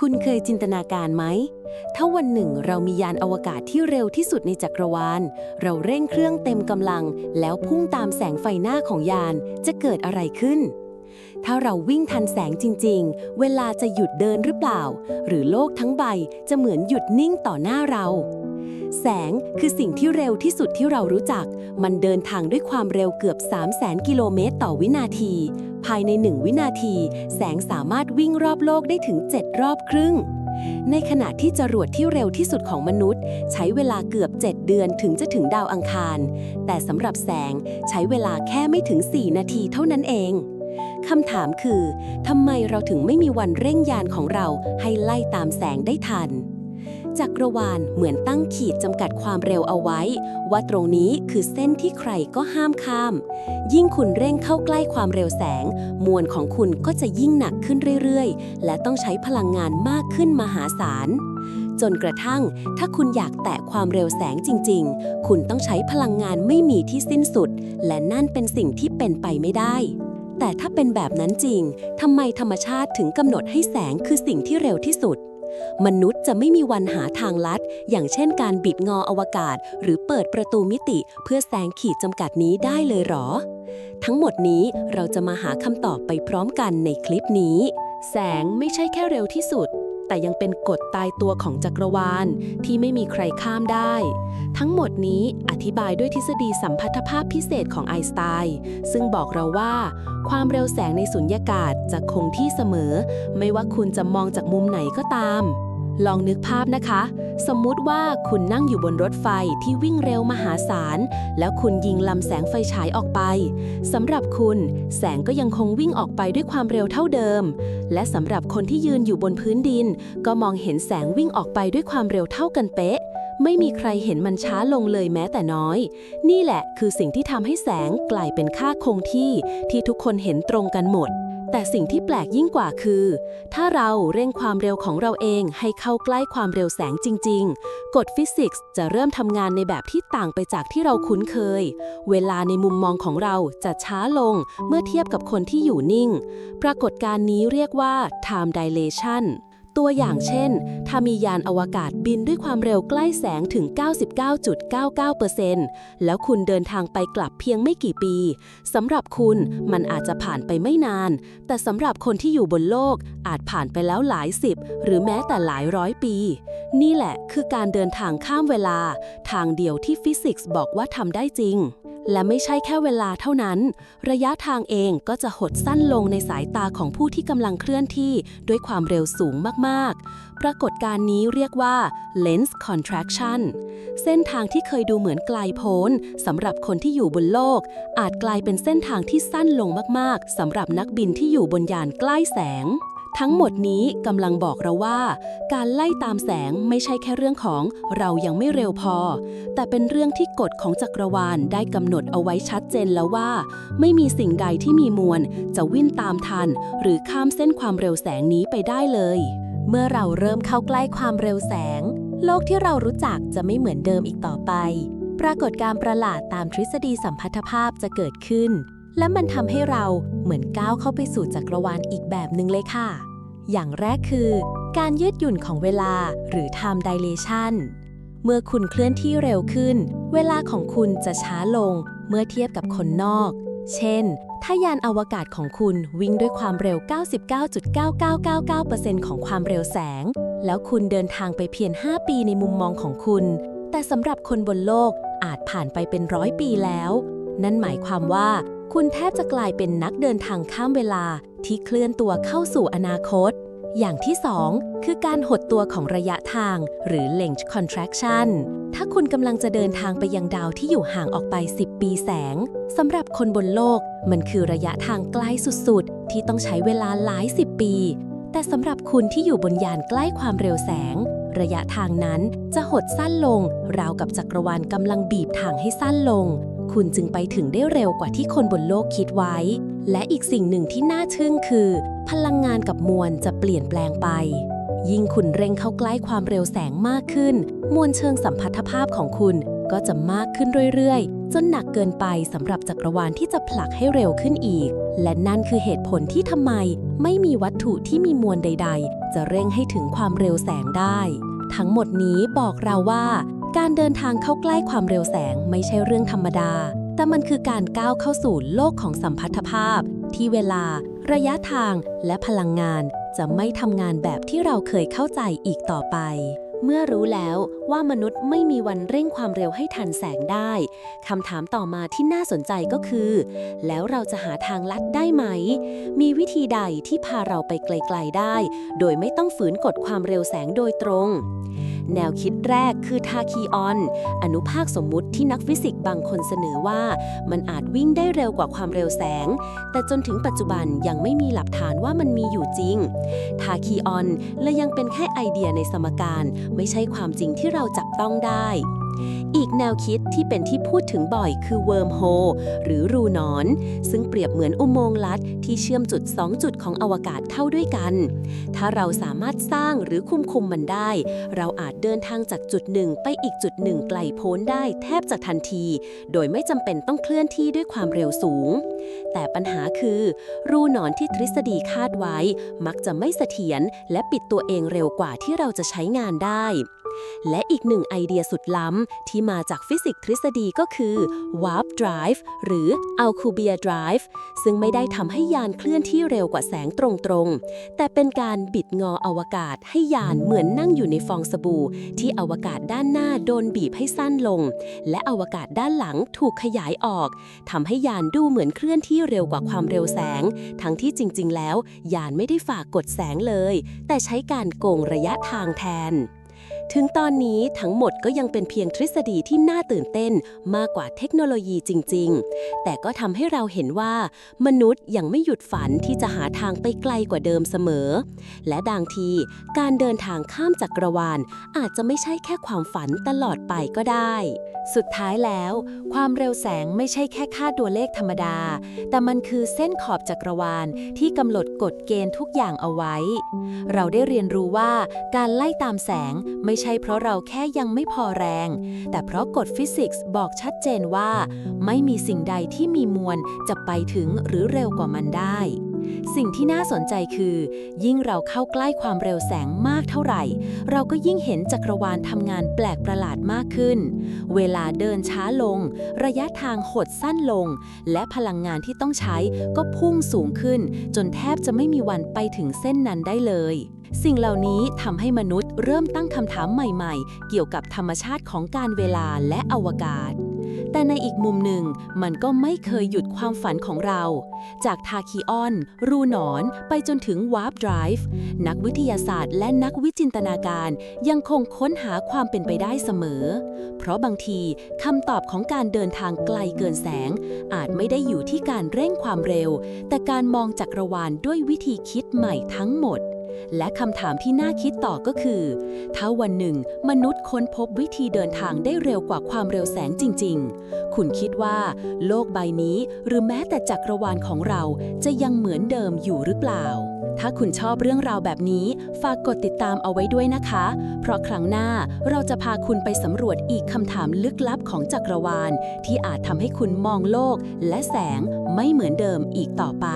คุณเคยจินตนาการไหม ถ้าวันหนึ่งเรามียานอวกาศที่เร็วที่สุดในจักรวาล เราเร่งเครื่องเต็มกำลัง แล้วพุ่งตามแสงไฟหน้าของยานจะเกิดอะไรขึ้น ถ้าเราวิ่งทันแสงจริง ๆ เวลาจะหยุดเดินหรือเปล่า หรือโลกทั้งใบจะเหมือนหยุดนิ่งต่อหน้าเรา แสงคือสิ่งที่เร็วที่สุดที่เรารู้จัก มันเดินทางด้วยความเร็วเกือบ 3 0 0แสนกิโลเมตรต่อวินาที ภายใน 1 วินาที แสงสามารถวิ่งรอบโลกได้ถึง 7 รอบครึ่ง ในขณะที่จรวดที่เร็วที่สุดของมนุษย์ ใช้เวลาเกือบ 7 เดือนถึงจะถึงดาวอังคาร แต่สำหรับแสงใช้เวลาแค่ไม่ถึง 4 นาทีเท่านั้นเองคำถามคือทำไมเราถึงไม่มีวันเร่งยานของเราให้ไล่ตามแสงได้ทัน จักรวาลเหมือนตั้งขีดจำกัดความเร็วเอาไว้ ว่าตรงนี้คือเส้นที่ใครก็ห้ามข้าม ยิ่งคุณเร่งเข้าใกล้ความเร็วแสง มวลของคุณก็จะยิ่งหนักขึ้นเรื่อยๆ และต้องใช้พลังงานมากขึ้นมหาศาล จนกระทั่ง ถ้าคุณอยากแตะความเร็วแสงจริง ๆ คุณต้องใช้พลังงานไม่มีที่สิ้นสุด และนั่นเป็นสิ่งที่เป็นไปไม่ได้แต่ถ้าเป็นแบบนั้นจริง ทำไมธรรมชาติถึงกำหนดให้แสงคือสิ่งที่เร็วที่สุด มนุษย์จะไม่มีวันหาทางลัด อย่างเช่นการบิดงออวกาศ หรือเปิดประตูมิติเพื่อแซงขีดจำกัดนี้ได้เลยหรอ ทั้งหมดนี้เราจะมาหาคำตอบไปพร้อมกันในคลิปนี้ แสงไม่ใช่แค่เร็วที่สุด แต่ยังเป็นกฎตายตัวของจักรวาลที่ไม่มีใครข้ามได้ ทั้งหมดนี้อธิบายด้วยทฤษฎีสัมพัทธภาพพิเศษของไอน์สไตน์ซึ่งบอกเราว่า ความเร็วแสงในสุญญากาศจะคงที่เสมอ ไม่ว่าคุณจะมองจากมุมไหนก็ตาม ลองนึกภาพนะคะ สมมุติว่าคุณนั่งอยู่บนรถไฟที่วิ่งเร็วมหาศาล แล้วคุณยิงลำแสงไฟฉายออกไปสำหรับคุณแสงก็ยังคงวิ่งออกไปด้วยความเร็วเท่าเดิม และสำหรับคนที่ยืนอยู่บนพื้นดิน ก็มองเห็นแสงวิ่งออกไปด้วยความเร็วเท่ากันเป๊ะ ไม่มีใครเห็นมันช้าลงเลยแม้แต่น้อย นี่แหละคือสิ่งที่ทำให้แสงกลายเป็นค่าคงที่ที่ทุกคนเห็นตรงกันหมด แต่สิ่งที่แปลกยิ่งกว่าคือ ถ้าเราเร่งความเร็วของเราเองให้เข้าใกล้ความเร็วแสงจริง ๆ กฎฟิสิกส์จะเริ่มทำงานในแบบที่ต่างไปจากที่เราคุ้นเคย เวลาในมุมมองของเราจะช้าลงเมื่อเทียบกับคนที่อยู่นิ่ง ปรากฏการณ์นี้เรียกว่า time dilation ตัวอย่างเช่น ถ้ามียานอวกาศบินด้วยความเร็วใกล้แสงถึง 99.99%แล้วคุณเดินทางไปกลับเพียงไม่กี่ปีสำหรับคุณมันอาจจะผ่านไปไม่นาน แต่สำหรับคนที่อยู่บนโลกอาจผ่านไปแล้วหลายสิบ หรือแม้แต่หลายร้อยปี นี่แหละคือการเดินทางข้ามเวลา ทางเดียวที่ฟิสิกส์บอกว่าทำได้จริงและไม่ใช่แค่เวลาเท่านั้น ระยะทางเองก็จะหดสั้นลงในสายตาของผู้ที่กำลังเคลื่อนที่ด้วยความเร็วสูงมากมาก ๆ ปรากฏการณ์นี้เรียกว่า lens contraction เส้นทางที่เคยดูเหมือนไกลโพ้นสำหรับคนที่อยู่บนโลก อาจกลายเป็นเส้นทางที่สั้นลงมาก ๆสำหรับนักบินที่อยู่บนยานใกล้แสงทั้งหมดนี้กำลังบอกเราว่า การไล่ตามแสงไม่ใช่แค่เรื่องของเรายังไม่เร็วพอ แต่เป็นเรื่องที่กฎของจักรวาลได้กำหนดเอาไว้ชัดเจนแล้วว่า ไม่มีสิ่งใดที่มีมวล จะวิ่งตามทัน หรือข้ามเส้นความเร็วแสงนี้ไปได้เลย เมื่อเราเริ่มเข้าใกล้ความเร็วแสง โลกที่เรารู้จักจะไม่เหมือนเดิมอีกต่อไป ปรากฏการประหลาดตามทฤษฎีสัมพัทธภาพจะเกิดขึ้น และมันทำให้เราเหมือนก้าวเข้าไปสู่จักรวาลอีกแบบหนึ่งเลยค่ะ อย่างแรกคือ การยืดหยุ่นของเวลาหรือ time dilation เมื่อคุณเคลื่อนที่เร็วขึ้น เวลาของคุณจะช้าลงเมื่อเทียบกับคนนอก เช่น ถ้ายานอวกาศของคุณวิ่งด้วยความเร็ว 99.9999%ของความเร็วแสง แล้วคุณเดินทางไปเพียง 5 ปีในมุมมองของคุณ แต่สำหรับคนบนโลกอาจผ่านไปเป็นร้อยปีแล้ว นั่นหมายความว่า คุณแทบจะกลายเป็นนักเดินทางข้ามเวลาที่เคลื่อนตัวเข้าสู่อนาคต อย่างที่ 2 คือการหดตัวของระยะทาง หรือ length contraction ถ้าคุณกำลังจะเดินทางไปยังดาวที่อยู่ห่างออกไป 10 ปีแสงสำหรับคนบนโลก มันคือระยะทางไกลสุดๆ ที่ต้องใช้เวลาหลาย10ปี แต่สำหรับคุณที่อยู่บนยานใกล้ความเร็วแสง ระยะทางนั้นจะหดสั้นลง ราวกับจักรวาลกำลังบีบทางให้สั้นลง คุณจึงไปถึงได้เร็วกว่าที่คนบนโลกคิดไว้ และอีกสิ่งหนึ่งที่น่าทึ่งคือ พลังงานกับมวลจะเปลี่ยนแปลงไป ยิ่งคุณเร่งเข้าใกล้ความเร็วแสงมากขึ้น มวลเชิงสัมพัทธภาพของคุณก็จะมากขึ้นเรื่อยๆ จนหนักเกินไปสำหรับจักรวาลที่จะผลักให้เร็วขึ้นอีก และนั่นคือเหตุผลที่ทำไม ไม่มีวัตถุที่มีมวลใด ๆ จะเร่งให้ถึงความเร็วแสงได้ ทั้งหมดนี้บอกเราว่า การเดินทางเข้าใกล้ความเร็วแสงไม่ใช่เรื่องธรรมดา แต่มันคือการก้าวเข้าสู่โลกของสัมพัทธภาพ ที่เวลา ระยะทางและพลังงาน จะไม่ทำงานแบบที่เราเคยเข้าใจอีกต่อไป เมื่อรู้แล้วว่ามนุษย์ไม่มีวันเร่งความเร็วให้ทันแสงได้คำถามต่อมาที่น่าสนใจก็คือ แล้วเราจะหาทางลัดได้ไหม มีวิธีใดที่พาเราไปไกล ๆได้ โดยไม่ต้องฝืนกฎความเร็วแสงโดยตรง แนวคิดแรกคือทาคีออน อนุภาคสมมุติที่นักฟิสิกส์บางคนเสนอว่า มันอาจวิ่งได้เร็วกว่าความเร็วแสง แต่จนถึงปัจจุบันยังไม่มีหลักฐานว่ามันมีอยู่จริง ทาคีออนเลยยังเป็นแค่ไอเดียในสมการ ไม่ใช่ความจริงที่เราจับต้องได้ อีกแนวคิดที่เป็นที่พูดถึงบ่อยคือเวิร์มโฮหรือรูหนอน ซึ่งเปรียบเหมือนอุโมงค์ลัดที่เชื่อมจุด 2 จุดของอวกาศเข้าด้วยกัน ถ้าเราสามารถสร้างหรือคุมคุมมันได้ เราอาจเดินทางจากจุดหนึ่งไปอีกจุดหนึ่งไกลโพ้นได้แทบจะทันที โดยไม่จำเป็นต้องเคลื่อนที่ด้วยความเร็วสูง แต่ปัญหาคือ รูหนอนที่ทฤษฎีคาดไว้ มักจะไม่เสถียรและปิดตัวเองเร็วกว่าที่เราจะใช้งานได้ และอีกหนึ่งไอเดียสุดล้ำ ที่มาจากฟิสิกส์ทฤษฎีก็คือ warp drive หรือ Alcubierre drive ซึ่งไม่ได้ทำให้ยานเคลื่อนที่เร็วกว่าแสงตรงๆ แต่เป็นการบิดงออวกาศให้ยานเหมือนนั่งอยู่ในฟองสบู่ ที่อวกาศด้านหน้าโดนบีบให้สั้นลง และอวกาศด้านหลังถูกขยายออกทำให้ยานดูเหมือนเคลื่อนที่เร็วกว่าความเร็วแสง ทั้งที่จริง ๆ แล้ว ยานไม่ได้ฝากกดแสงเลย แต่ใช้การโกงระยะทางแทน ถึงตอนนี้ทั้งหมดก็ยังเป็นเพียงทฤษฎีที่น่าตื่นเต้นมากกว่าเทคโนโลยีจริง ๆ แต่ก็ทำให้เราเห็นว่า มนุษย์ยังไม่หยุดฝันที่จะหาทางไปไกลกว่าเดิมเสมอ และบางที การเดินทางข้ามจักรวาลอาจจะไม่ใช่แค่ความฝันตลอดไปก็ได้ สุดท้ายแล้ว ความเร็วแสงไม่ใช่แค่ค่าตัวเลขธรรมดา แต่มันคือเส้นขอบจักรวาลที่กำหนดกฎเกณฑ์ทุกอย่างเอาไว้ เราได้เรียนรู้ว่าการไล่ตามแสงไม่ใช่เพราะเราแค่ยังไม่พอแรง แต่เพราะกฎฟิสิกส์บอกชัดเจนว่า ไม่มีสิ่งใดที่มีมวลจะไปถึงหรือเร็วกว่ามันได้ สิ่งที่น่าสนใจคือ ยิ่งเราเข้าใกล้ความเร็วแสงมากเท่าไหร่ เราก็ยิ่งเห็นจักรวาลทำงานแปลกประหลาดมากขึ้น เวลาเดินช้าลง ระยะทางหดสั้นลง และพลังงานที่ต้องใช้ก็พุ่งสูงขึ้น จนแทบจะไม่มีวันไปถึงเส้นนั้นได้เลย สิ่งเหล่านี้ทำให้มนุษย์เริ่มตั้งคำถามใหม่ๆ เกี่ยวกับธรรมชาติของการเวลาและอวกาศ แต่ในอีกมุมหนึ่งมันก็ไม่เคยหยุดความฝันของเรา จากทาคีออน รูหนอน ไปจนถึงวาร์ปไดรฟ์นักวิทยาศาสตร์และนักวิจินตนาการยังคงค้นหาความเป็นไปได้เสมอ เพราะบางทีคำตอบของการเดินทางไกลเกินแสง อาจไม่ได้อยู่ที่การเร่งความเร็ว แต่การมองจักรวาลด้วยวิธีคิดใหม่ทั้งหมด และคำถามที่น่าคิดต่อก็คือ ถ้าวันหนึ่งมนุษย์ค้นพบวิธีเดินทางได้เร็วกว่าความเร็วแสงจริง ๆ คุณคิดว่า โลกใบนี้หรือแม้แต่จักรวาลของเราจะยังเหมือนเดิมอยู่หรือเปล่า ถ้าคุณชอบเรื่องราวแบบนี้ ฝากกดติดตามเอาไว้ด้วยนะคะ เพราะครั้งหน้าเราจะพาคุณไปสำรวจอีกคำถามลึกลับของจักรวาล ที่อาจทำให้คุณมองโลกและแสงไม่เหมือนเดิมอีกต่อไป